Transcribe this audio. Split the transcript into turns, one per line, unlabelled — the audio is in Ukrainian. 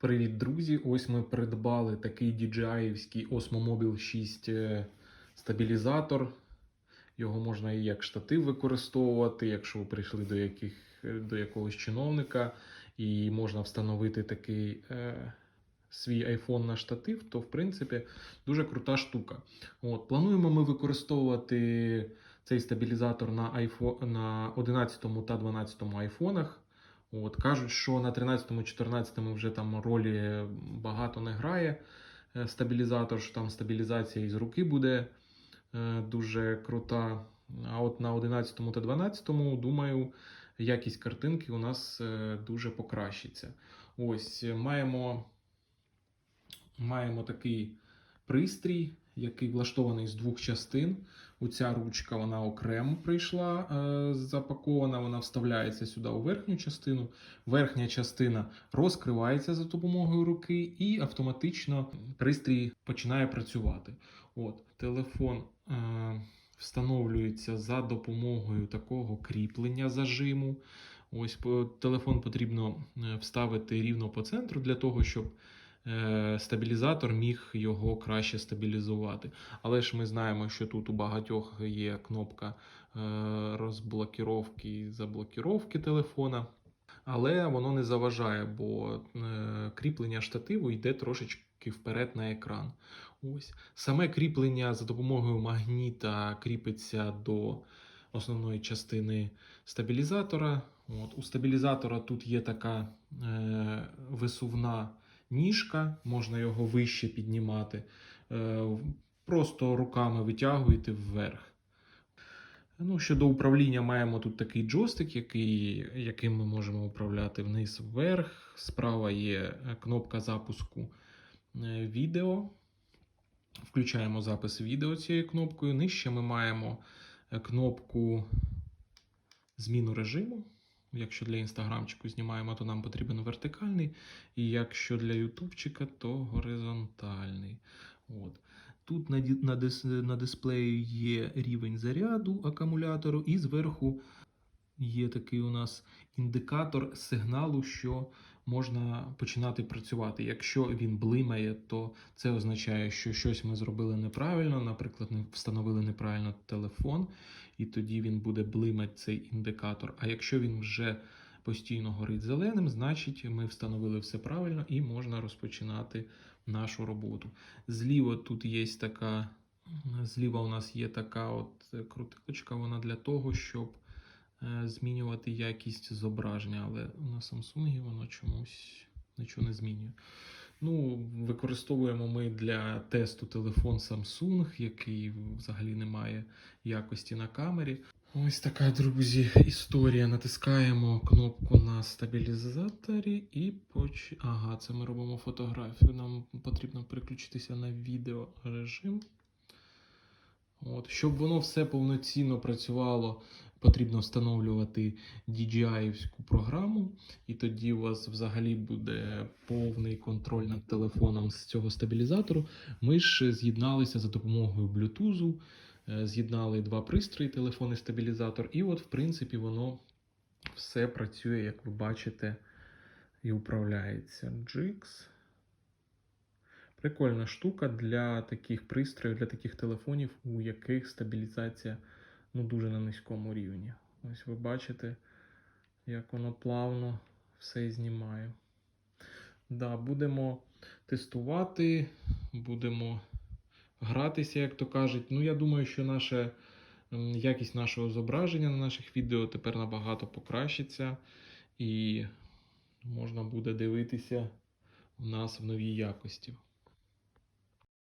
Привіт, друзі! Ось ми придбали такий DJI-ський Osmo Mobile 6 е, стабілізатор. Його можна і як штатив використовувати, якщо ви прийшли до, яких, е, до якогось чиновника, і можна встановити такий е, свій iPhone на штатив, то в принципі дуже крута штука. От, плануємо ми використовувати цей стабілізатор на, iPhone, на 11 та 12 айфонах. От, кажуть, що на 13-14 вже там ролі багато не грає е, стабілізатор, що там стабілізація із руки буде е, дуже крута. А от на 11 та 12, думаю, якість картинки у нас е, дуже покращиться. Ось маємо, маємо такий пристрій, який влаштований з двох частин. Оця ручка вона окремо прийшла е, запакована, вона вставляється сюди у верхню частину. Верхня частина розкривається за допомогою руки, і автоматично пристрій починає працювати. От, Телефон е, встановлюється за допомогою такого кріплення зажиму. Ось телефон потрібно е, вставити рівно по центру для того, щоб стабілізатор міг його краще стабілізувати. Але ж ми знаємо, що тут у багатьох є кнопка е, розблокіровки і заблокіровки телефона. Але воно не заважає, бо е, кріплення штативу йде трошечки вперед на екран. Ось. Саме кріплення за допомогою магніта кріпиться до основної частини стабілізатора. От. У стабілізатора тут є така е, висувна ніжка, можна його вище піднімати. Е, просто руками витягуєте вверх. Ну, щодо управління, маємо тут такий джойстик, який, яким ми можемо управляти вниз вверх. Справа є е, кнопка запуску е, відео. Включаємо запис відео цією кнопкою. Нижче ми маємо кнопку зміну режиму. Якщо для інстаграмчику знімаємо, то нам потрібен вертикальний. І якщо для ютубчика, то горизонтальний. От. Тут на, дисплеї є рівень заряду акумулятору, і зверху є такий у нас індикатор сигналу, що можна починати працювати. Якщо він блимає, то це означає, що щось ми зробили неправильно, наприклад, не встановили неправильно телефон, і тоді він буде блимати цей індикатор. А якщо він вже постійно горить зеленим, значить ми встановили все правильно і можна розпочинати нашу роботу. Зліва тут є така, зліва у нас є така от крутилочка, вона для того, щоб змінювати якість зображення, але на Samsung воно чомусь нічого не змінює. Ну, використовуємо ми для тесту телефон Samsung, який взагалі не має якості на камері. Ось така, друзі, історія. Натискаємо кнопку на стабілізаторі і поч... Ага, це ми робимо фотографію. Нам потрібно переключитися на відеорежим. От. Щоб воно все повноцінно працювало, потрібно встановлювати DJI-івську програму, і тоді у вас взагалі буде повний контроль над телефоном з цього стабілізатору. Ми ж з'єдналися за допомогою Bluetooth, е, з'єднали два пристрої, телефон і стабілізатор, і от, в принципі, воно все працює, як ви бачите, і управляється. Джикс. Прикольна штука для таких пристроїв, для таких телефонів, у яких стабілізація ну, дуже на низькому рівні. Ось ви бачите, як воно плавно все знімає. Да, будемо тестувати, будемо гратися, як то кажуть. Ну, я думаю, що наша якість нашого зображення на наших відео тепер набагато покращиться, і можна буде дивитися у нас в новій якості.